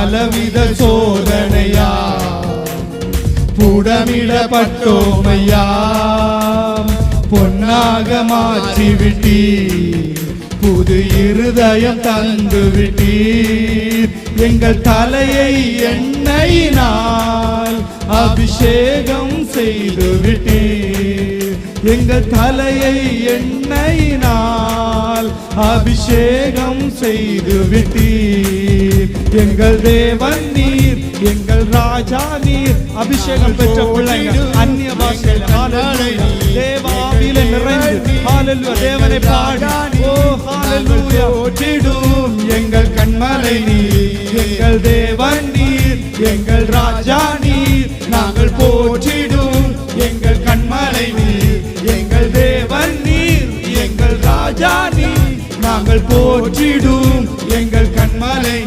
பலவித சோதனையா? புடமிடப்பட்டோமையா? பொன்னாக மாற்றி விட்டீர் புது இருதயம் தந்து விட்டீர் எங்கள் தலையை எண்ணெயினால் அபிஷேகம் செய்து விட்டீர் எங்கள் தலையை எண்ணெயினால் அபிஷேகம் செய்து விட்டீர் எங்கள் தேவன் நீர் எங்கள் ராஜா நீர். அபிஷேகம் பெற்ற பிள்ளைகள் அந்நிய பாஷையில். தேவாவிலே நிறைந்து ஹalleluya. தேவனை பாடி. ஓ ஹalleluya. போற்றிடும் எங்கள் கண்மலை நீர். எங்கள் தேவன் நீர் எங்கள் ராஜா நீர். நாங்கள் போற்றிடும் எங்கள் கண்மலை நீர். எங்கள் தேவன் நீர் எங்கள் ராஜா நீர். நாங்கள் போற்றிடும் எங்கள் கண்மலை